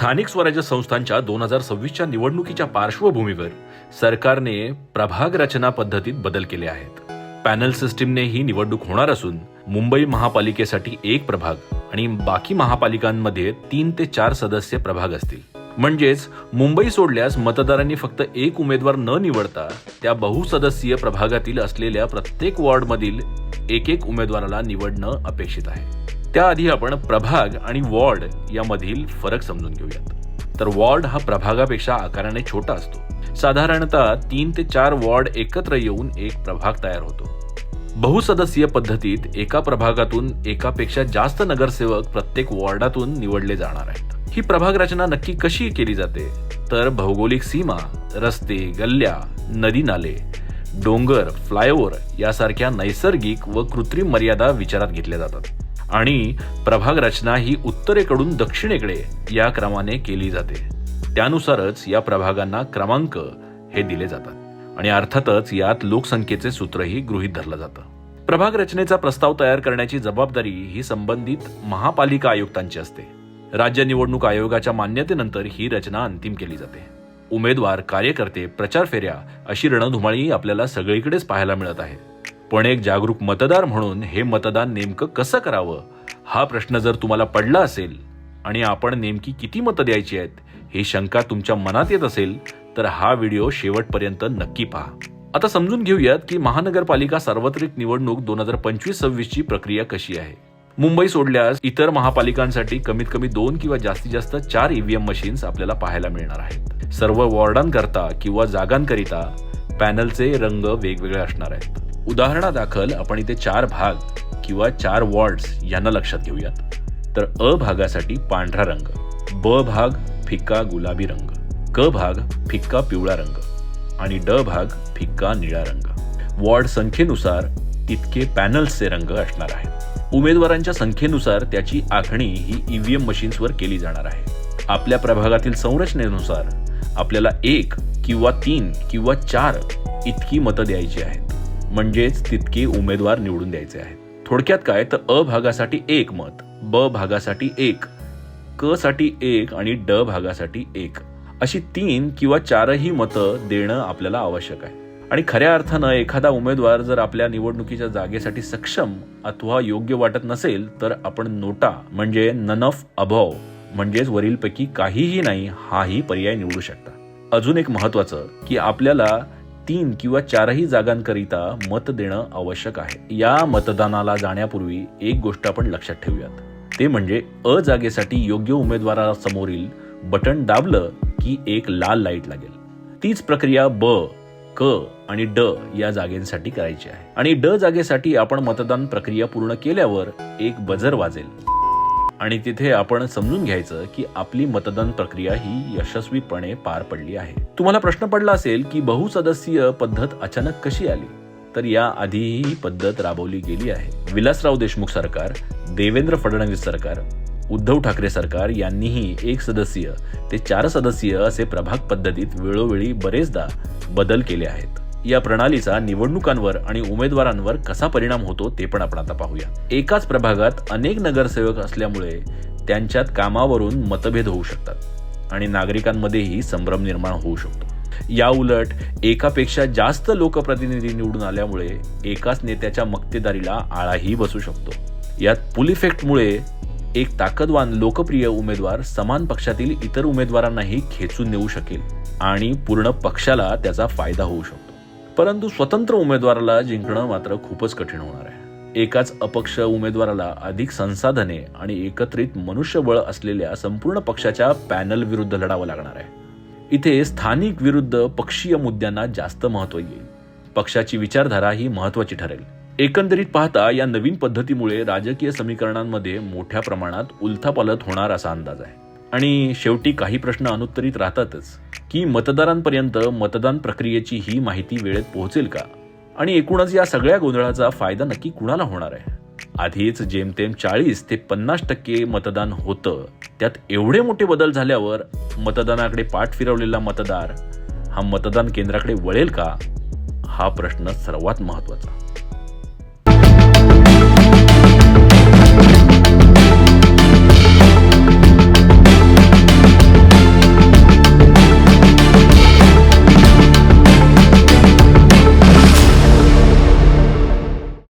स्थानिक स्वराज्य संस्थांच्या दोन हजार सव्वीसच्या निवडणुकीच्या पार्श्वभूमीवर सरकारने प्रभाग रचना पद्धतीत बदल केले आहेत. पॅनल सिस्टीमने ही निवडणूक होणार असून मुंबई महापालिकेसाठी एक प्रभाग आणि बाकी महापालिकांमध्ये तीन ते चार सदस्य प्रभाग असतील. म्हणजेच मुंबई सोडल्यास मतदारांनी फक्त एक उमेदवार न निवडता त्या बहुसदस्यीय प्रभागातील असलेल्या प्रत्येक वॉर्डमधील एक एक उमेदवाराला निवडणं अपेक्षित आहे. त्याआधी आपण प्रभाग आणि वॉर्ड यामधील फरक समजून घेऊयात. तर वॉर्ड हा प्रभागापेक्षा आकाराने छोटा असतो. साधारणतः तीन ते चार वॉर्ड एकत्र येऊन एक प्रभाग तयार होतो. बहुसदस्यीय पद्धतीत एका प्रभागातून एकापेक्षा जास्त नगरसेवक प्रत्येक वॉर्डातून निवडले जाणार आहेत. ही प्रभाग रचना नक्की कशी केली जाते? तर भौगोलिक सीमा रस्ते गल्ल्या नदी नाले डोंगर फ्लायओव्हर यासारख्या नैसर्गिक व कृत्रिम मर्यादा विचारात घेतल्या जातात. आणि प्रभाग रचना ही उत्तरेकडून दक्षिणेकडे या क्रमाने केली जाते. त्यानुसारच या प्रभागांना क्रमांक हे दिले जातात आणि अर्थातच यात लोकसंख्येचे सूत्रही गृहीत धरलं जातं. प्रभाग रचनेचा प्रस्ताव तयार करण्याची जबाबदारी ही संबंधित महापालिका आयुक्तांची असते. राज्य निवडणूक आयोगाच्या मान्यतेनंतर ही रचना अंतिम केली जाते. उमेदवार कार्यकर्ते प्रचार फेऱ्या अशी रणधुमाळी आपल्याला सगळीकडेच पाहायला मिळत आहे. पण एक जागरूक मतदार म्हणून हे मतदान नेमकं कसं करावं? हा प्रश्न जर तुम्हाला पडला असेल आणि आपण नेमकी किती मतं द्यायची आहेत ही शंका तुमच्या मनात येत असेल तर हा व्हिडिओ शेवटपर्यंत नक्की पहा. आता समजून घेऊयात की महानगरपालिका सार्वत्रिक निवडणूक दोन हजार पंचवीस सव्वीसची प्रक्रिया कशी आहे. मुंबई सोडल्यास इतर महापालिकांसाठी कमीत कमी दोन किंवा जास्तीत जास्त चार ईव्हीएम मशीन्स आपल्याला पाहायला मिळणार आहेत. सर्व वॉर्डांकरता किंवा जागांकरिता पॅनलचे रंग वेगवेगळे असणार आहेत. उदाहरणादाखल आपण इथे चार भाग किंवा चार वॉर्ड्स यांना लक्षात घेऊयात. तर अ भागासाठी पांढरा रंग ब भाग फिक्का गुलाबी रंग क भाग फिक्का पिवळा रंग आणि ड भाग फिक्का निळा रंग. वॉर्ड संख्येनुसार इतके पॅनल्सचे रंग असणार आहेत. उमेदवारांच्या संख्येनुसार त्याची आखणी ही ईव्हीएम मशीन्सवर केली जाणार आहे. आपल्या प्रभागातील संरचनेनुसार आपल्याला एक किंवा तीन किंवा चार इतकी मतं द्यायची आहेत. म्हणजेच तितके उमेदवार निवडून द्यायचे आहेत. थोडक्यात काय? तर अ भागासाठी एक मत ब भागासाठी एक क साठी एक आणि ड भागासाठी एक. अशी तीन किंवा चारही मतं देणं आपल्याला आवश्यक आहे. आणि खऱ्या अर्थानं एखादा उमेदवार जर आपल्या निवडणुकीच्या जागेसाठी सक्षम अथवा योग्य वाटत नसेल तर आपण नोटा म्हणजे नन ऑफ अभाव म्हणजेच वरीलपैकी काहीही नाही हाही पर्याय निवडू शकता. अजून एक महत्वाचं की आपल्याला तीन किंवा चारही जागांकरिता मत देणं आवश्यक आहे. या मतदानाला जाण्यापूर्वी एक गोष्ट आपण लक्षात ठेवूयात. ते म्हणजे अ जागेसाठी योग्य उमेदवारासमोरील बटन दाबलं की एक लाल लाइट लागेल. तीच प्रक्रिया ब क आणि ड या जागेसाठी करायची आहे. आणि ड जागेसाठी आपण मतदान प्रक्रिया पूर्ण केल्यावर एक बजर वाजेल. आणि तिथे आपण समजून घ्यायचं की आपली मतदान प्रक्रिया ही यशस्वीपणे पार पडली आहे. तुम्हाला प्रश्न पडला असेल की बहुसदस्यीय पद्धत अचानक कशी आली? तर या आधीही ही पद्धत राबवली गेली आहे. विलासराव देशमुख सरकार देवेंद्र फडणवीस सरकार उद्धव ठाकरे सरकार यांनीही एक सदस्यीय ते चार सदस्यीय असे प्रभाग पद्धतीत वेळोवेळी बरेचदा बदल केले आहेत. या प्रणालीचा निवडणुकांवर आणि उमेदवारांवर कसा परिणाम होतो ते पण आपण आता पाहूया. एकाच प्रभागात अनेक नगरसेवक असल्यामुळे त्यांच्यात कामावरून मतभेद होऊ शकतात आणि नागरिकांमध्येही संभ्रम निर्माण होऊ शकतो. या उलट एकापेक्षा जास्त लोकप्रतिनिधी निवडून आल्यामुळे एकाच नेत्याच्या मक्तेदारीला आळाही बसू शकतो. यात पुल इफेक्टमुळे एक ताकदवान लोकप्रिय उमेदवार समान पक्षातील इतर उमेदवारांनाही खेचून नेऊ शकेल आणि पूर्ण पक्षाला त्याचा फायदा होऊ शकतो. परंतु स्वतंत्र उमेदवाराला जिंकणं मात्र खूपच कठीण होणार आहे. एकाच अपक्ष उमेदवाराला अधिक संसाधने आणि एकत्रित मनुष्यबळ असलेल्या संपूर्ण पक्षाच्या पॅनल विरुद्ध लढावं लागणार आहे. इथे स्थानिक विरुद्ध पक्षीय मुद्द्यांना जास्त महत्त्व येईल. पक्षाची विचारधारा ही महत्वाची ठरेल. एकंदरीत पाहता या नवीन पद्धतीमुळे राजकीय समीकरणांमध्ये मोठ्या प्रमाणात उलथापालथ होणार असा अंदाज आहे. आणि शेवटी काही प्रश्न अनुत्तरित राहतातच. की मतदारांपर्यंत मतदान प्रक्रियेची ही माहिती वेळेत पोहोचेल का? आणि एकूणच या सगळ्या गोंधळाचा फायदा नक्की कुणाला होणार आहे? आधीच जेमतेम चाळीस ते पन्नास टक्के मतदान होतं. त्यात एवढे मोठे बदल झाल्यावर मतदानाकडे पाठ फिरवलेला मतदार हा मतदान केंद्राकडे वळेल का? हा प्रश्न सर्वात महत्त्वाचा